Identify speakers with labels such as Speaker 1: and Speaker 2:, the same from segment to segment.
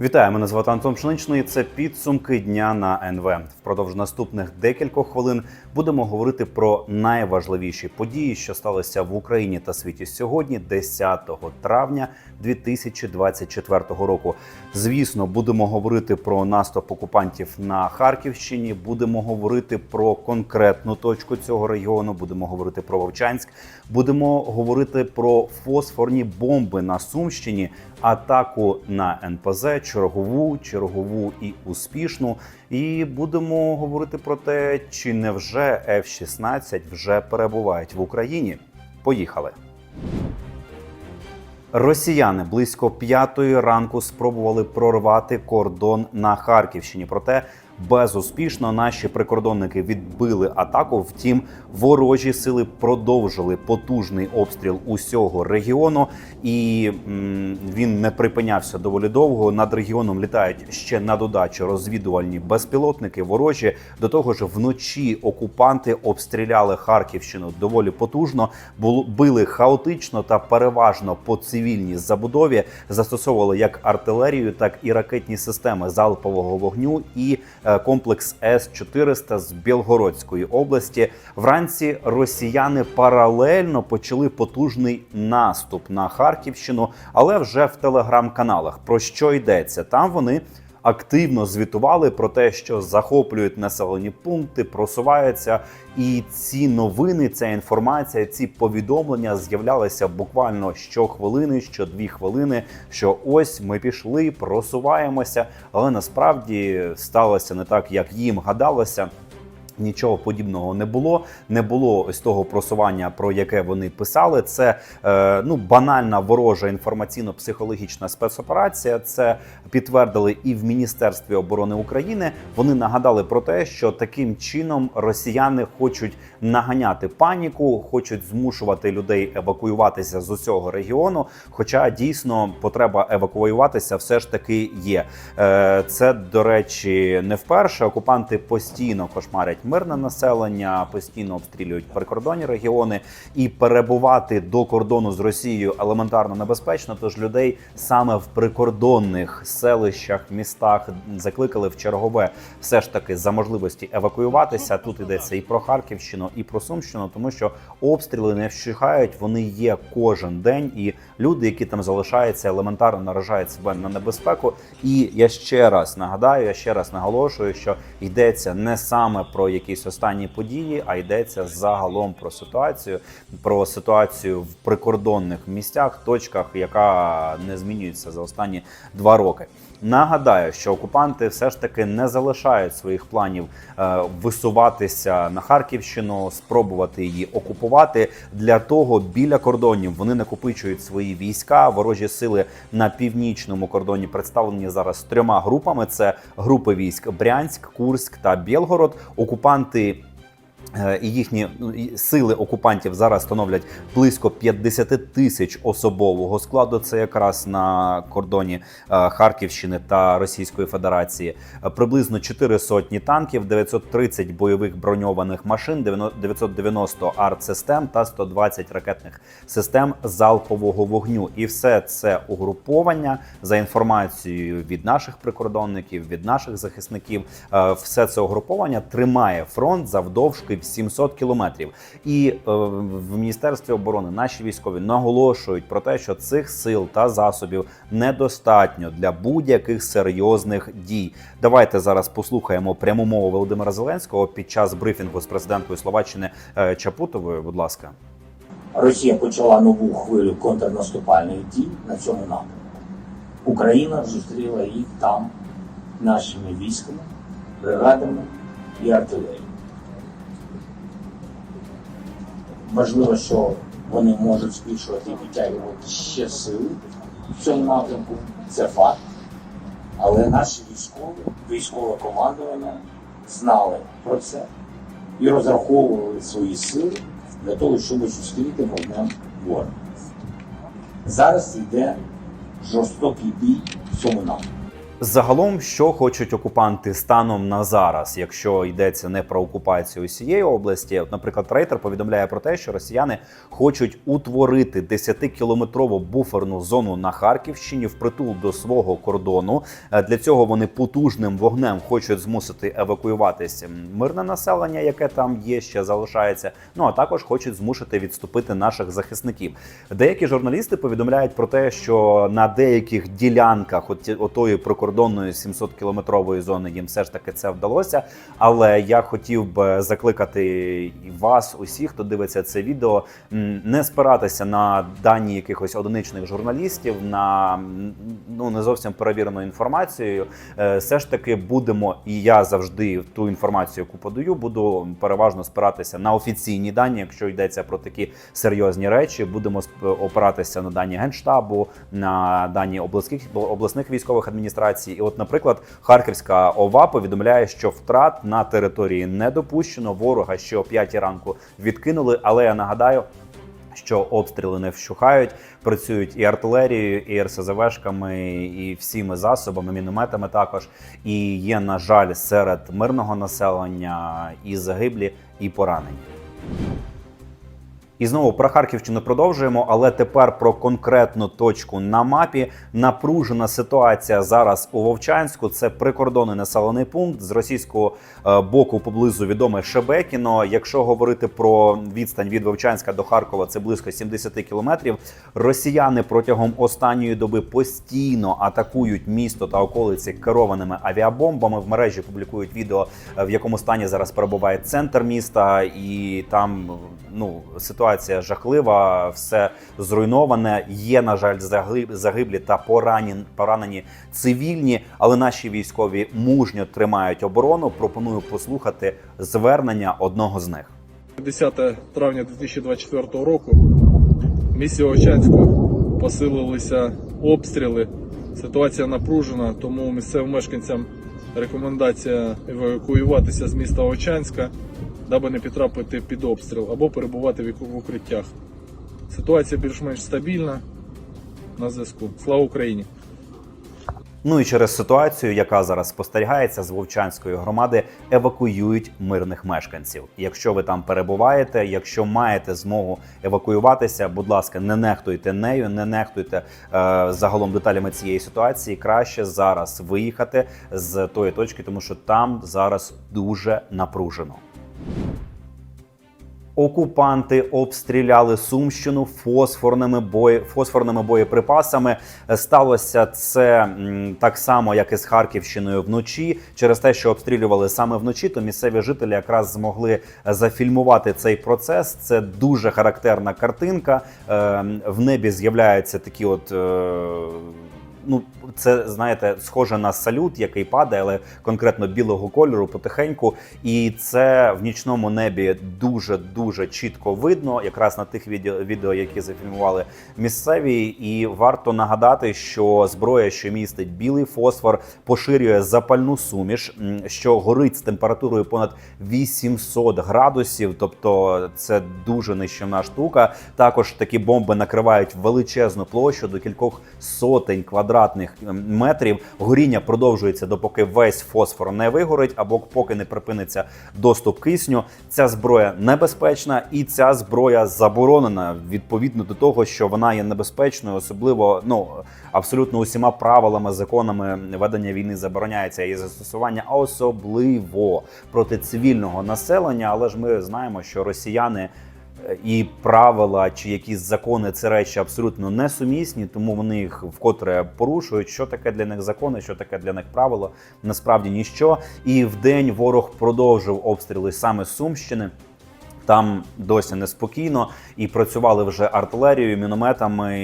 Speaker 1: Вітаю, мене звати Антон Пшеничний. Це підсумки дня на НВ. Впродовж наступних декількох хвилин будемо говорити про найважливіші події, що сталися в Україні та світі сьогодні, 10 травня 2024 року. Звісно, будемо говорити про наступ окупантів на Харківщині. Будемо говорити про конкретну точку цього регіону. Будемо говорити про Вовчанськ. Будемо говорити про фосфорні бомби на Сумщині, атаку на НПЗ, чергову, чергову і успішну. І будемо говорити про те, чи не вже F-16 вже перебувають в Україні. Поїхали. Росіяни близько п'ятої ранку спробували прорвати кордон на Харківщині. Проте безуспішно наші прикордонники відбили атаку. Втім, ворожі сили продовжили потужний обстріл усього регіону, і він не припинявся доволі довго. Над регіоном літають ще на додачу розвідувальні безпілотники. Ворожі до того ж вночі окупанти обстріляли Харківщину доволі потужно. Били хаотично та переважно по цивільній забудові. Застосовували як артилерію, так і ракетні системи залпового вогню і е, комплекс С 400 з Білгородської області. Вранці росіяни паралельно почали потужний наступ на Харківщину, але вже в телеграм-каналах. Про що йдеться? Там вони активно звітували про те, що захоплюють населені пункти, просуваються. І ці новини, ця інформація, ці повідомлення з'являлися буквально щохвилини, що дві хвилини. Що ось ми пішли, просуваємося, але насправді сталося не так, як їм гадалося. Нічого подібного не було. Не було ось того просування, про яке вони писали. Це е, ну банальна ворожа інформаційно-психологічна спецоперація. Це підтвердили і в Міністерстві оборони України. Вони нагадали про те, що таким чином росіяни хочуть наганяти паніку, хочуть змушувати людей евакуюватися з усього регіону. Хоча дійсно потреба евакуюватися все ж таки є. Е, це до речі, не вперше. Окупанти постійно кошмарять мирне населення, постійно обстрілюють прикордонні регіони і перебувати до кордону з Росією елементарно небезпечно. Тож людей саме в прикордонних селищах, містах закликали в чергове все ж таки за можливості евакуюватися. Тут йдеться і про Харківщину, і про Сумщину, тому що обстріли не вщухають. Вони є кожен день, і люди, які там залишаються, елементарно наражають себе на небезпеку. І я ще раз нагадаю, я ще раз наголошую, що йдеться не саме про якісь останні події, а йдеться загалом про ситуацію, про ситуацію в прикордонних місцях, точках, яка не змінюється за останні два роки. Нагадаю, що окупанти все ж таки не залишають своїх планів е, висуватися на Харківщину, спробувати її окупувати. Для того біля кордонів вони накопичують свої війська. Ворожі сили на північному кордоні представлені зараз трьома групами: це групи військ Брянськ, Курськ та Білгород. Окупанти. Е, І їхні ну, сили окупантів зараз становлять близько 50 тисяч особового складу. Це якраз на кордоні е, Харківщини та Російської Федерації. Е, Приблизно 4 сотні танків, 930 бойових броньованих машин, 90 990 артсистем та 120 ракетних систем залпового вогню. І все це угруповання за інформацією від наших прикордонників, від наших захисників. Все це угруповання тримає фронт завдовжки в 700 кілометрів. І е, в міністерстві оборони наші військові наголошують про те, що цих сил та засобів недостатньо для будь-яких серйозних дій. Давайте зараз послухаємо пряму мову Володимира Зеленського під час брифінгу з президенткою Словаччини е, Чапутовою. Будь ласка.
Speaker 2: Росія почала нову хвилю контрнаступальних дій на цьому напрямку. Україна зустріла їх там нашими військами, бригадами і артилерією. Важливо, що вони можуть збільшувати і підтягувати ще сили в цьому напрямку. Це факт. Але наші військові, військове командування знали про це і розраховували свої сили для того, щоб зустріти вогнем ворога. Зараз йде жорстокий бій в цьому напрямку.
Speaker 1: Загалом, що хочуть окупанти станом на зараз, якщо йдеться не про окупацію усієї області, от, наприклад, Рейтер повідомляє про те, що росіяни хочуть утворити 10-кілометрову буферну зону на Харківщині впритул до свого кордону. Е, Для цього вони потужним вогнем хочуть змусити евакуюватися мирне населення, яке там є, ще залишається. Ну а також хочуть змусити відступити наших захисників. Деякі журналісти повідомляють про те, що на деяких ділянках от, отої прикордонної 700-кілометрової зони їм все ж таки це вдалося. Але я хотів би закликати вас, усіх, хто дивиться це відео, не спиратися на дані якихось одиничних журналістів, на ну не зовсім перевірену інформацію. Е, Все ж таки будемо, і я завжди ту інформацію, яку подаю, буду переважно спиратися на офіційні дані, якщо йдеться про такі серйозні речі. Будемо опиратися на дані генштабу, на дані обласних обласних військових адміністрацій. І, от, наприклад, Харківська ОВА повідомляє, що втрат на території не допущено. Ворога ще о 5 ранку відкинули. Але я нагадаю. Що обстріли не вщухають, працюють і артилерією, і РСЗВшками, і всіми засобами, мінометами також. І є, на жаль, серед мирного населення і загиблі, і поранені. І знову про Харківщину продовжуємо, але тепер про конкретну точку на мапі. Напружена ситуація зараз у Вовчанську. Це прикордонний населений пункт з російського е, боку поблизу відоме Шебекіно. Якщо говорити про відстань від Вовчанська до Харкова, це близько 70 кілометрів. Росіяни протягом останньої доби постійно атакують місто та околиці керованими авіабомбами. В мережі публікують відео, е, в якому стані зараз перебуває центр міста, і там ну ситуація жахлива, все зруйноване. Є, на жаль, загиб- загиблі та поранені, поранені цивільні, але наші військові мужньо тримають оборону. Пропоную послухати звернення одного з них.
Speaker 3: 10 травня 2024 року в місті Овчанську посилилися обстріли. Ситуація напружена, тому місцевим мешканцям рекомендація евакуюватися з міста Овчанська, даби не потрапити під обстріл або перебувати в укриттях. Ситуація більш-менш стабільна. На зв'язку. Слава Україні!
Speaker 1: Ну і через ситуацію, яка зараз спостерігається з Вовчанської громади, евакуюють мирних мешканців. Якщо ви там перебуваєте, якщо маєте змогу евакуюватися, будь ласка, не нехтуйте нею, не нехтуйте е, загалом деталями цієї ситуації. Краще зараз виїхати з тої точки, тому що там зараз дуже напружено. Окупанти обстріляли Сумщину фосфорними бої, фосфорними боєприпасами. Е, Сталося це так само, як і з Харківщиною вночі. Через те, що обстрілювали саме вночі, то місцеві жителі якраз змогли е, зафільмувати цей процес. Це дуже характерна картинка. Е, В небі з'являються такі от. Ну, це знаєте, схоже на салют, який падає, але конкретно білого кольору потихеньку. І це в нічному небі дуже дуже чітко видно, якраз на тих відео, відео які зафільмували місцеві. І варто нагадати, що зброя, що містить білий фосфор, поширює запальну суміш, що горить з температурою понад 800 градусів. Тобто це дуже нищівна штука. Також такі бомби накривають величезну площу до кількох сотень квадратних метрів. Горіння продовжується допоки весь фосфор не вигорить, або поки не припиниться доступ кисню. Ця зброя небезпечна і ця зброя заборонена відповідно до того, що вона є небезпечною, особливо ну абсолютно усіма правилами, законами ведення війни забороняється її застосування, а особливо проти цивільного населення. Але ж ми знаємо, що росіяни е, і правила чи якісь закони це речі абсолютно несумісні, тому вони їх вкотре порушують. Що таке для них закони, що таке для них правило? Насправді ніщо. І в день ворог продовжив обстріли саме з Сумщини. Там досі неспокійно і працювали вже артилерією, мінометами.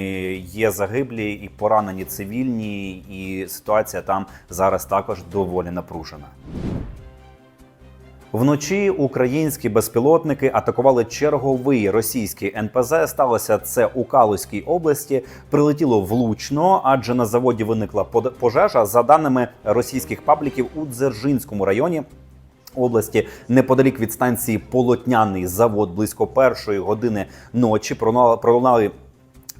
Speaker 1: Є загиблі і поранені цивільні, і ситуація там зараз також доволі напружена. Вночі українські безпілотники атакували черговий російський НПЗ. Сталося це у Калузькій області. Прилетіло влучно, адже на заводі виникла пожежа. За даними російських пабліків у Дзержинському районі. Області неподалік від станції Полотняний завод близько першої години ночі пролунали-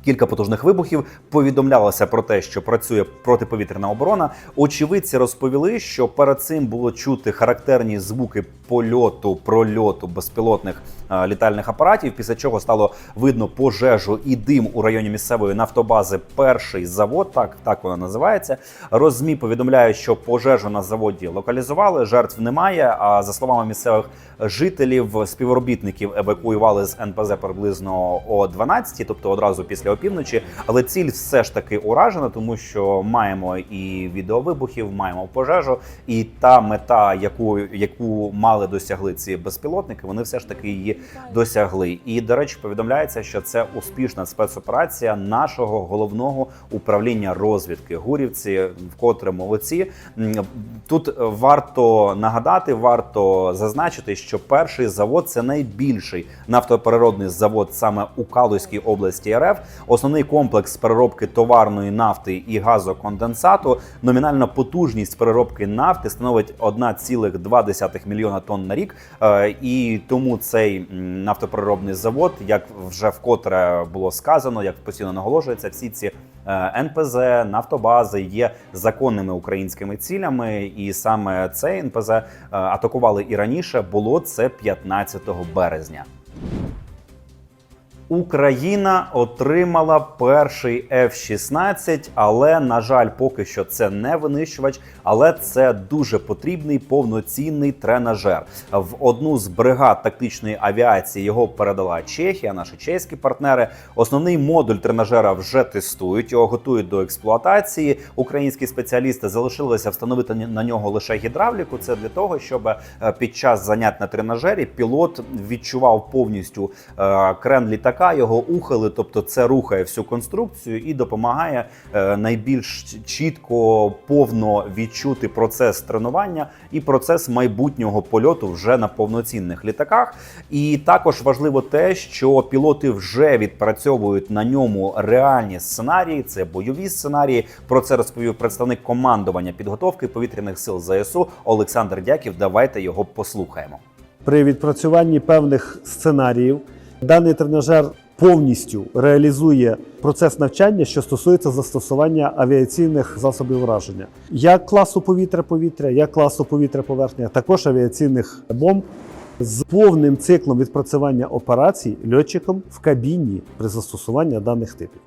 Speaker 1: Кілька потужних вибухів повідомлялося про те, що працює протиповітряна оборона. Очевидці розповіли, що перед цим було чути характерні звуки польоту, прольоту безпілотних е, літальних апаратів. Після чого стало видно пожежу і дим у районі місцевої нафтобази. Перший завод, так так вона називається. Розмі повідомляє, що пожежу на заводі локалізували. Жертв немає. А за словами місцевих жителів, співробітників евакуювали з НПЗ приблизно о 12, тобто одразу після опівночі. Але ціль все ж таки уражена, тому що маємо і відеовибухів, маємо пожежу, і та мета, яку яку мали досягли ці безпілотники, вони все ж таки її досягли. І до речі, повідомляється, що це успішна спецоперація нашого головного управління розвідки. Гурівці вкотре молодці. Тут варто нагадати, варто зазначити, що перший завод це найбільший нафтопереробний завод саме у Калузькій області РФ. Основний комплекс переробки товарної нафти і газоконденсату. Номінальна потужність переробки нафти становить 1,2 мільйона тонн на рік. Е, І тому цей нафтопереробний завод, як вже вкотре було сказано, як постійно наголошується, всі ці е, НПЗ, нафтобази є законними українськими цілями, і саме цей НПЗ е, атакували і раніше. Було це 15 березня. Україна отримала перший F-16, але на жаль, поки що це не винищувач, але це дуже потрібний повноцінний тренажер. В одну з бригад тактичної авіації його передала Чехія, наші чеські партнери. Основний модуль тренажера вже тестують, його готують до експлуатації. Українські спеціалісти залишилися встановити на нього лише гідравліку. Це для того, щоб е, під час занять на тренажері пілот відчував повністю е, крен літака, його ухили, тобто це рухає всю конструкцію і допомагає е, найбільш чітко, повно відчути процес тренування і процес майбутнього польоту вже на повноцінних літаках. І також важливо те, що пілоти вже відпрацьовують на ньому реальні сценарії, це бойові сценарії. Про це розповів представник командування підготовки повітряних сил ЗСУ Олександр Дяків. Давайте його послухаємо.
Speaker 4: При відпрацюванні певних сценаріїв даний тренажер повністю реалізує процес навчання, що стосується застосування авіаційних засобів враження, як класу повітря-повітря, як класу повітря-поверхня, також авіаційних бомб з повним циклом відпрацювання операцій льотчиком в кабіні при застосуванні даних типів.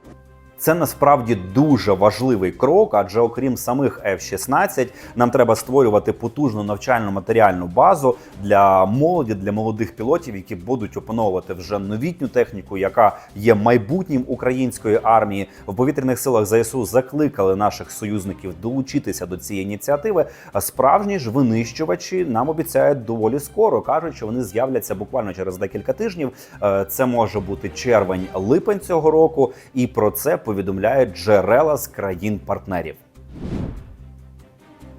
Speaker 1: Це насправді дуже важливий крок, адже окрім самих F-16, нам треба створювати потужну навчальну матеріальну базу для молоді, для молодих пілотів, які будуть опановувати вже новітню техніку, яка є майбутнім української армії. В повітряних силах ЗСУ закликали наших союзників долучитися до цієї ініціативи. Справжні ж винищувачі нам обіцяють доволі скоро. кажуть, що вони з'являться буквально через декілька тижнів. Е, Це може бути червень-липень цього року, і про це повідомляють джерела з країн-партнерів.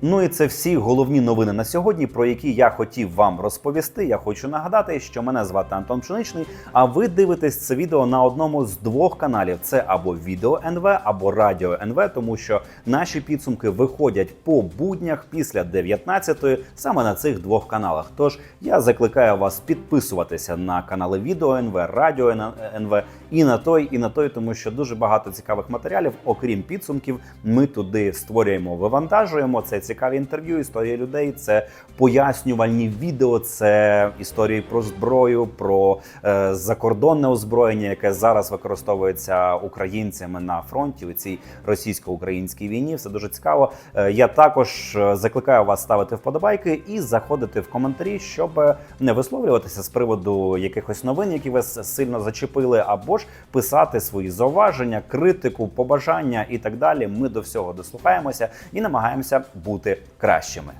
Speaker 1: Ну і це всі головні новини на сьогодні, про які я хотів вам розповісти. Я хочу нагадати, що мене звати Антон Пшеничний. А ви дивитесь це відео на одному з двох каналів: це або відео НВ, або радіо НВ, тому що наші підсумки виходять по буднях після 19-ї саме на цих двох каналах. Тож я закликаю вас підписуватися на канали Відео НВ, Радіо НВ і на той, і на той, тому що дуже багато цікавих матеріалів, окрім підсумків, ми туди створюємо, вивантажуємо. Це цікаві інтерв'ю, історії людей, це пояснювальні відео, це історії про зброю, про е, закордонне озброєння, яке зараз використовується українцями на фронті у цій російсько-українській війні. Все дуже цікаво. Е, я також е, закликаю вас ставити вподобайки і заходити в коментарі, щоб не висловлюватися з приводу якихось новин, які вас сильно зачепили, або ж писати свої зауваження, критику, побажання і так далі. Ми до всього дослухаємося і намагаємося бути кращими.